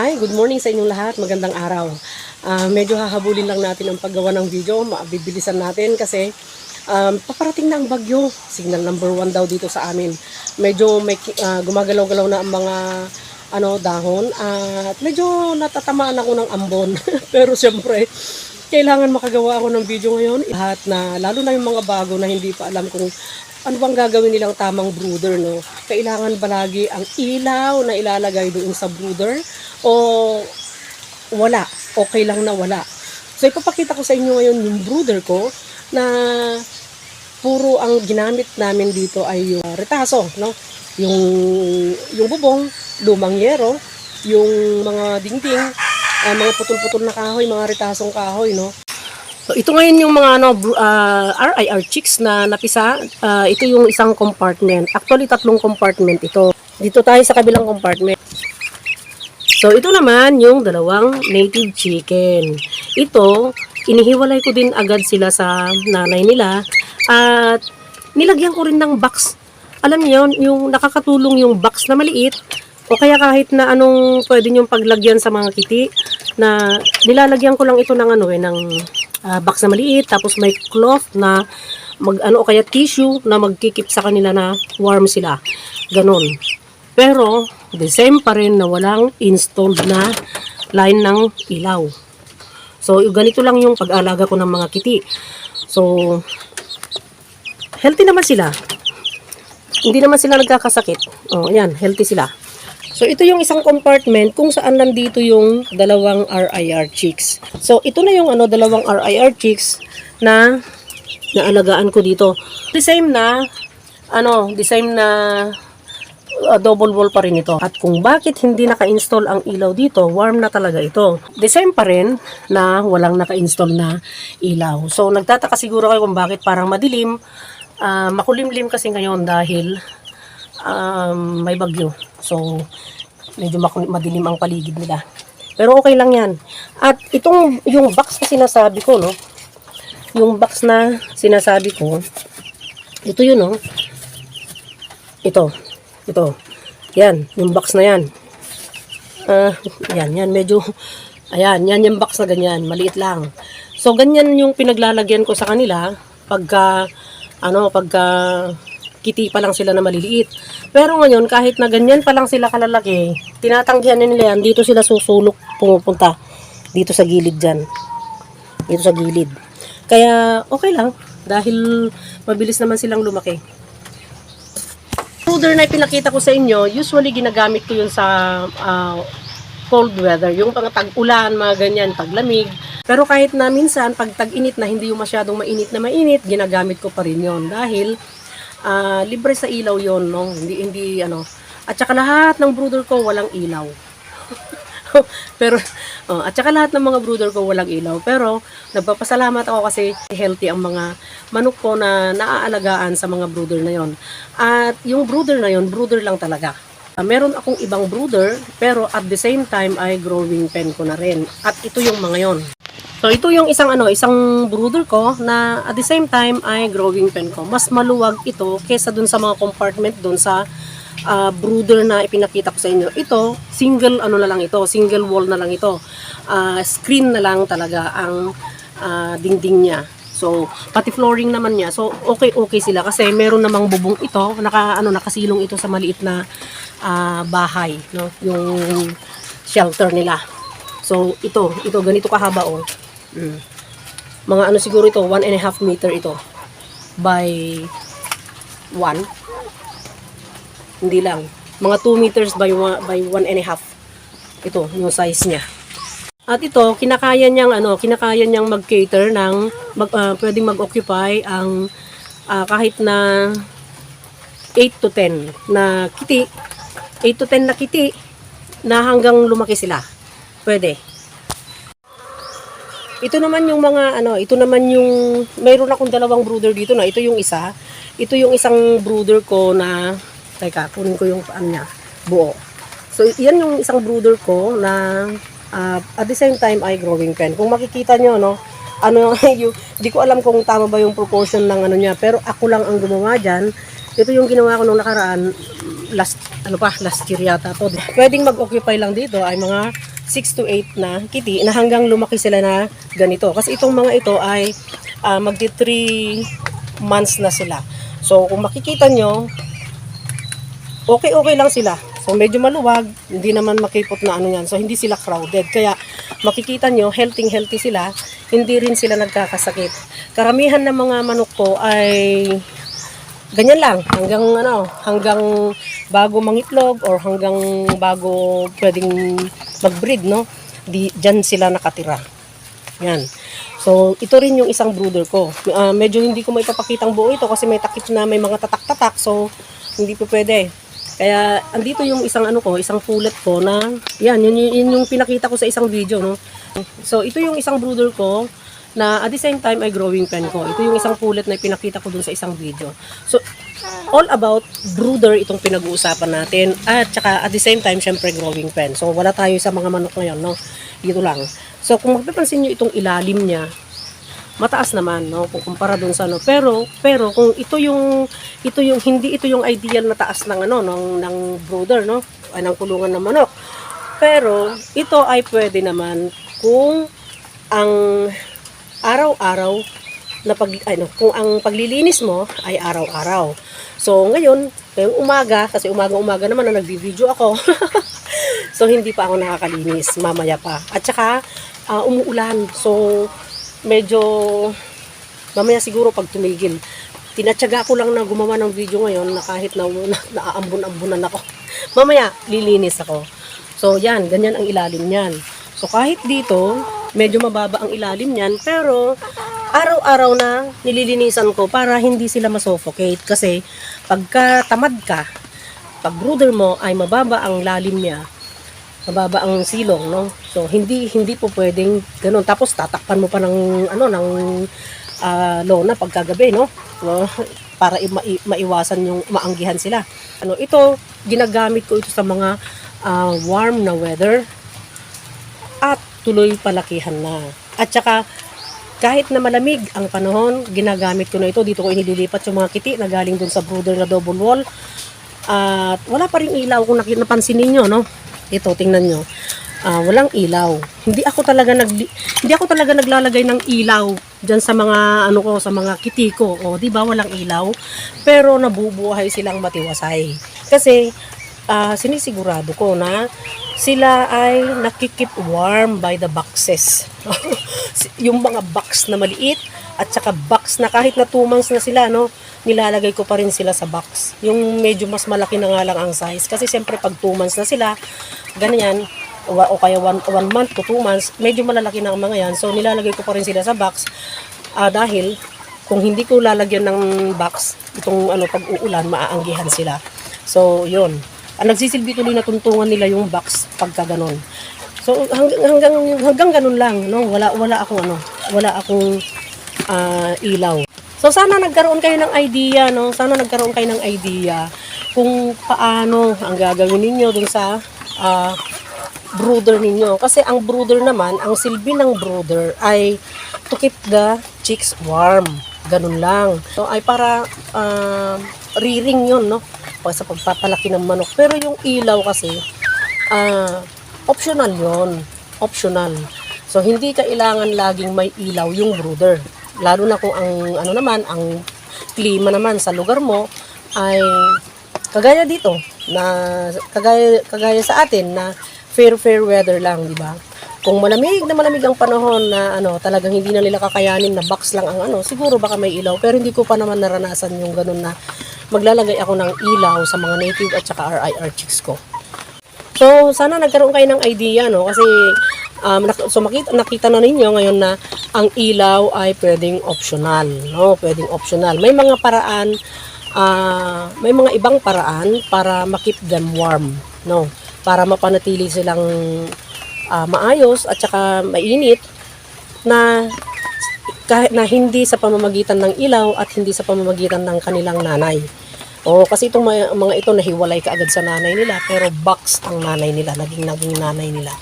Hi, good morning sa inyong lahat. Magandang araw. Ah, medyo hahabulin lang natin ang paggawa ng video. Mabibilisan natin kasi um, paparating na ang bagyo. Signal number one daw dito sa amin. Medyo may, ah, gumagalaw-galaw na ang mga ano dahon at medyo natatamaan ako ng ambon. Pero siyempre, kailangan makagawa ako ng video ngayon. Lahat na, lalo na yung mga bago na hindi pa alam kung ano bang gagawin nilang tamang brooder, no? Kailangan balagi ang ilaw na ilalagay doon sa brooder o wala. Okay lang na wala. So, ipapakita ko sa inyo ngayon yung brooder ko na puro ang ginamit namin dito ay yung retaso, no? Yung, yung bubong, lumang yero, yung mga dingding, ah, mga putol-putol na kahoy, mga retasong kahoy, no? So, ito ngayon yung mga ano, bru- ah, RIR chicks na napisa. Ah, ito yung isang compartment. Actually, tatlong compartment ito. Dito tayo sa kabilang compartment. So, ito naman yung dalawang native chicken. Ito, inihiwalay ko din agad sila sa nanay nila. At nilagyan ko rin ng box. Alam niyo yun, yung nakakatulong yung box na maliit. O kaya kahit na anong pwede niyong paglagyan sa mga kiti na nilalagyan ko lang ito ng ano eh, ng ah, box na maliit tapos may cloth na mag ano o kaya tissue na magkikip sa kanila na warm sila. Ganon. Pero the same pa rin na walang installed na line ng ilaw. So ganito lang yung pag-alaga ko ng mga kiti. So healthy naman sila. Hindi naman sila nagkakasakit. Oh, yan, healthy sila. So, ito yung isang compartment kung saan nandito yung dalawang RIR chicks. So, ito na yung ano, dalawang RIR chicks na naalagaan ko dito. The same na, ano, the same na uh, double wall pa rin ito. At kung bakit hindi naka-install ang ilaw dito, warm na talaga ito. The same pa rin na walang naka-install na ilaw. So, nagtataka siguro kayo kung bakit parang madilim. Ah, makulimlim kasi ngayon dahil um, may bagyo. So, medyo madilim ang paligid nila. Pero okay lang yan. At itong, yung box na sinasabi ko, no? Yung box na sinasabi ko, ito yun, no? Ito. Ito. Yan. Yung box na yan. Ah, yan, yan. Medyo, ayan, yan yung box na ganyan. Maliit lang. So, ganyan yung pinaglalagyan ko sa kanila pagka, ano, pagka kiti pa lang sila na maliliit. Pero ngayon, kahit na ganyan pa lang sila kalalaki, tinatanggihan na nila yan, dito sila susulok pumupunta. Dito sa gilid dyan. Dito sa gilid. Kaya, okay lang. Dahil mabilis naman silang lumaki. Brooder na ipinakita ko sa inyo, usually ginagamit ko yun sa ah, cold weather. Yung pang tag-ulan, mga ganyan, paglamig. Pero kahit na minsan, pag tag-init na hindi yung masyadong mainit na mainit, ginagamit ko pa rin yon Dahil ah, libre sa ilaw yon no? Hindi, hindi, ano. At saka lahat ng brooder ko walang ilaw. pero oh, at saka lahat ng mga brooder ko walang ilaw. Pero nagpapasalamat ako kasi healthy ang mga manok ko na naaalagaan sa mga brooder na yon. At yung brooder na yon brooder lang talaga. Ah, meron akong ibang brooder pero at the same time ay growing pen ko na rin. At ito yung mga yon. So ito yung isang ano, isang brooder ko na at the same time ay growing pen ko. Mas maluwag ito kesa dun sa mga compartment dun sa ah, brooder na ipinakita ko sa inyo. Ito, single ano na lang ito, single wall na lang ito. Ah, screen na lang talaga ang ah, dingding niya. So, pati flooring naman niya. So, okay okay sila kasi meron namang bubong ito, naka ano nakasilong ito sa maliit na ah, bahay, no? Yung shelter nila. So, ito, ito ganito kahaba oh. Mm. Mga ano siguro ito, one and a half meter ito by one hindi lang. Mga 2 meters by 1 by one and a half. Ito, yung size niya. At ito, kinakaya niyang ano, kinakaya niyang mag-cater ng mag, ah, pwedeng mag-occupy ang ah, kahit na 8 to 10 na kiti. 8 to 10 na kiti na hanggang lumaki sila. Pwede. Ito naman yung mga ano, ito naman yung mayroon akong dalawang brooder dito na ito yung isa. Ito yung isang brooder ko na teka, kunin ko yung paan niya, buo. So yan yung isang brooder ko na ah, at the same time ay growing pen. Kung makikita nyo no, ano yung di ko alam kung tama ba yung proportion ng ano niya, pero ako lang ang gumawa diyan. Ito yung ginawa ko nung nakaraan. last ano pa last year yata to. Pwedeng mag-occupy lang dito ay mga 6 to 8 na kitty na hanggang lumaki sila na ganito. Kasi itong mga ito ay uh, magti 3 months na sila. So kung makikita nyo, okay-okay lang sila. So medyo maluwag, hindi naman makipot na ano yan. So hindi sila crowded. Kaya makikita nyo, healthy-healthy sila. Hindi rin sila nagkakasakit. Karamihan ng mga manok ko ay ganyan lang. Hanggang ano, hanggang bago mangitlog or hanggang bago pwedeng mag-breed, no? Di, dyan sila nakatira. Yan. So, ito rin yung isang brooder ko. Ah, medyo hindi ko may papakitang buo ito kasi may takip na may mga tatak-tatak. So, hindi po pwede. Kaya, andito yung isang ano ko, isang pullet ko na, yan, yun, yun, yun yung pinakita ko sa isang video, no? So, ito yung isang brooder ko na at the same time ay growing pen ko. Ito yung isang pullet na pinakita ko dun sa isang video. So, all about brooder itong pinag-uusapan natin at saka at the same time syempre growing pen. So, wala tayo sa mga manok ngayon, no? Dito lang. So, kung mapapansin nyo itong ilalim niya, mataas naman no kung kumpara dun sa ano. Pero pero kung ito yung ito yung hindi ito yung ideal na taas ng ano ng ng brooder no ay ng kulungan ng manok. Pero ito ay pwede naman kung ang araw-araw na pag ano kung ang paglilinis mo ay araw-araw. So ngayon ngayong umaga kasi umaga-umaga naman na nagvi-video ako so hindi pa ako nakakalinis mamaya pa. At saka ah, umuulan. So medyo mamaya siguro pag tumigil tinatsaga ko lang na gumawa ng video ngayon na kahit na, na naaambun-ambunan ako. Mamaya lilinis ako. So yan ganyan ang ilalim niyan. So kahit dito medyo mababa ang ilalim niyan pero araw-araw na nililinisan ko para hindi sila masuffocate. Kasi pagka tamad ka pag brooder mo ay mababa ang lalim niya mababa ang silong, no? So hindi hindi po pwedeng ganun. Tapos tatakpan mo pa ng ano ng ah, lona pagkagabi, no? No, Para mai- maiwasan yung maanggihan sila. Ano, ito ginagamit ko ito sa mga ah, warm na weather at tuloy palakihan na. At saka kahit na malamig ang panahon, ginagamit ko na ito. Dito ko inililipat yung mga kiti na galing dun sa brooder na double wall. At wala pa rin ilaw kung napansin ninyo, no? Ito, tingnan nyo. Ah, walang ilaw. Hindi ako talaga nag hindi ako talaga naglalagay ng ilaw diyan sa mga ano ko sa mga kiti ko. O, di ba walang ilaw? Pero nabubuhay silang matiwasay. Kasi ah, sinisigurado ko na sila ay nakikip warm by the boxes. yung mga box na maliit at saka box na kahit na 2 months na sila, no, nilalagay ko pa rin sila sa box. Yung medyo mas malaki na nga lang ang size. Kasi siyempre pag 2 months na sila, ganyan, o, o kaya 1 month to 2 months, medyo malalaki na ang mga yan. So nilalagay ko pa rin sila sa box ah, dahil kung hindi ko lalagyan ng box, itong ano, pag uulan, maaanggihan sila. So, yun. Ang nagsisilbi tuloy na tuntungan nila yung box pagka ganon. So hanggang hanggang hanggang ganun lang, no? Wala wala akong ano, wala akong ah, ilaw. So sana nagkaroon kayo ng idea, no? Sana nagkaroon kayo ng idea kung paano ang gagawin ninyo dun sa ah, brooder ninyo. Kasi ang brooder naman, ang silbi ng brooder ay to keep the chicks warm. Ganun lang. So ay para ah, riring yun, no? Pag sa pagpapalaki ng manok. Pero yung ilaw kasi, ah, optional yon Optional. So hindi kailangan laging may ilaw yung brooder. Lalo na kung ang ano naman, ang klima naman sa lugar mo ay kagaya dito na kagaya kagaya sa atin na fair fair weather lang, di ba? Kung malamig na malamig ang panahon na ano, talagang hindi na nila kakayanin na box lang ang ano, siguro baka may ilaw. Pero hindi ko pa naman naranasan yung ganun na maglalagay ako ng ilaw sa mga native at saka RIR chicks ko. So, sana nagkaroon kayo ng idea, no? Kasi, um, so makita, nakita na ninyo ngayon na ang ilaw ay pwedeng optional, no? Pwedeng optional. May mga paraan, ah, may mga ibang paraan para makip them warm, no? Para mapanatili silang ah, maayos at saka mainit na kahit na hindi sa pamamagitan ng ilaw at hindi sa pamamagitan ng kanilang nanay. O kasi itong mga ito nahiwalay kaagad sa nanay nila pero box ang nanay nila, naging naging nanay nila.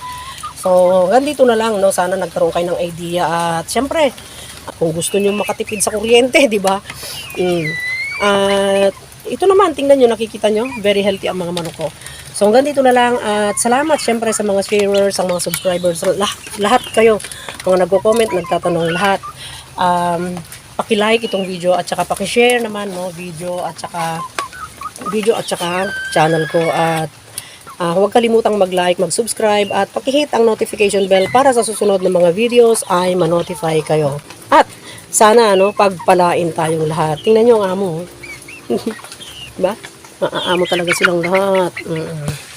So, ganito na lang, no? Sana nagkaroon kayo ng idea at syempre, kung gusto niyo makatipid sa kuryente, di ba? Mm. At ito naman, tingnan nyo, nakikita nyo, very healthy ang mga manok ko. So hanggang dito na lang at salamat syempre sa mga sharers, sa mga subscribers, lahat, lahat kayo, mga nagko-comment, nagtatanong lahat. Um, paki-like itong video at saka paki-share naman no video at saka video at saka channel ko at ah, huwag kalimutang mag-like, mag-subscribe at paki-hit ang notification bell para sa susunod na mga videos ay ma-notify kayo. At sana ano, pagpalain tayong lahat. Tingnan nyo ang amo. oh. ba? Maaamo talaga silang lahat. Mm.